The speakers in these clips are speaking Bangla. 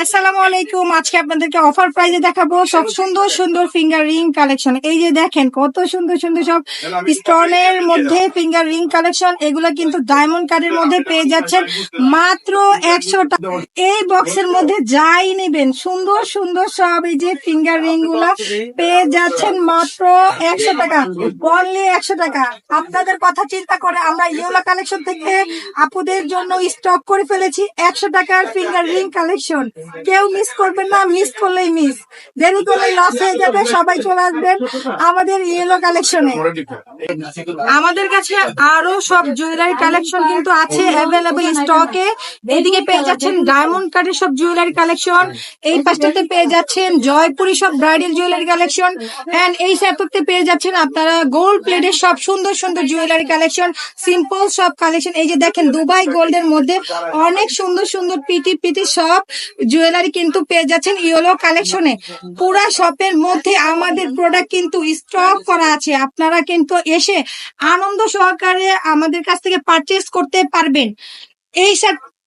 আসসালামু আলাইকুম। আজকে আপনাদেরকে অফার প্রাইজে দেখাবো সব সুন্দর সুন্দর ফিঙ্গার রিং কালেকশন এই যে দেখেন, কত সুন্দর সুন্দর সব স্টোনের মধ্যে ফিঙ্গার রিং কালেকশন এগুলো কিন্তু ডায়মন্ড কার্ডের মধ্যে পেয়ে যাচ্ছেন। মাত্র একশো টাকা এই বক্সের মধ্যে যাই নেবেন, সুন্দর সুন্দর সব এই যে ফিঙ্গার রিংগুলা পেয়ে যাচ্ছেন মাত্র একশো টাকা। অনলি একশো টাকা। আপনাদের কথা চিন্তা করে আমরা ইয়োলা কালেকশন থেকে আপুদের জন্য স্টক করে ফেলেছি। একশো টাকার ফিঙ্গার রিং কালেকশন কেউ মিস করবেন না মিস করলেই মিস দেরি করলে লস হয়ে যাবে, সবাই চলে আসবেন আমাদের ইয়েলো কালেকশনে আমাদের কাছে আরও সব জুয়েলারি কালেকশন কিন্তু আছে অ্যাভেলেবল স্টকে এদিকে পেয়ে যাচ্ছেন ডায়মন্ড কার্ডের সব জুয়েলারি কালেকশন এই পাশটাতে পেয়ে যাচ্ছেন জয়পুরি সব ব্রাইডাল জুয়েলারি কালেকশন এন্ড এই সেটটাতে পেয়ে যাচ্ছেন আপনারা গোল্ড প্লেটের সব সুন্দর সুন্দর জুয়েলারি কালেকশন সিম্পল সব কালেকশন এই যে দেখেন, দুবাই গোল্ডের মধ্যে অনেক সুন্দর সুন্দর, পিটি পিটি সব জুয়েলারি কিন্তু পেয়ে যাচ্ছেন ইয়েলো কালেকশনে পুরা শপের মধ্যে আমাদের প্রোডাক্ট কিন্তু স্টক করা আছে। আপনারা কিন্তু এসে আনন্দ সহকারে আমাদের কাছ থেকে পারচেস করতে পারবেন। এই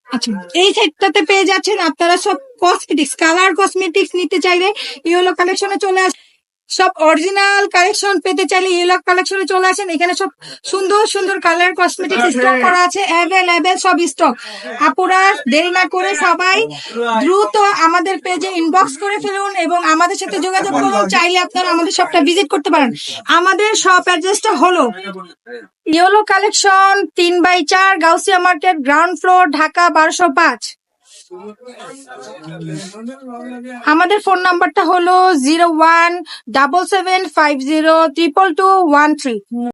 আচ্ছা এই সেটটাতে পেয়ে যাচ্ছেন আপনারা সব কসমেটিক্স কালার কসমেটিক্স নিতে চাইলে ইয়েলো কালেকশনে চলে আস সব অরিজিনাল কালেকশন পেতে চাইলে ইয়েলো কালেকশনে চলে আসেন। এখানে সব সুন্দর সুন্দর কালার কসমেটিক্স স্টক করা আছে অ্যাভেলেবেল সব স্টক আপুরা দেরি না করে সবাই দ্রুত আমাদের পেজে ইনবক্স করে ফেলুন এবং আমাদের সাথে যোগাযোগ করুন। চাইলে আপনারা আমাদের শপটা ভিজিট করতে পারেন। আমাদের শপ অ্যাড্রেসটা হলো ইয়েলো কালেকশন তিন বাই চার Gausia market ground floor Dhaka বারোশো পাঁচ। আমাদের ফোন নাম্বারটা হলো zero one double seven five zero triple two one three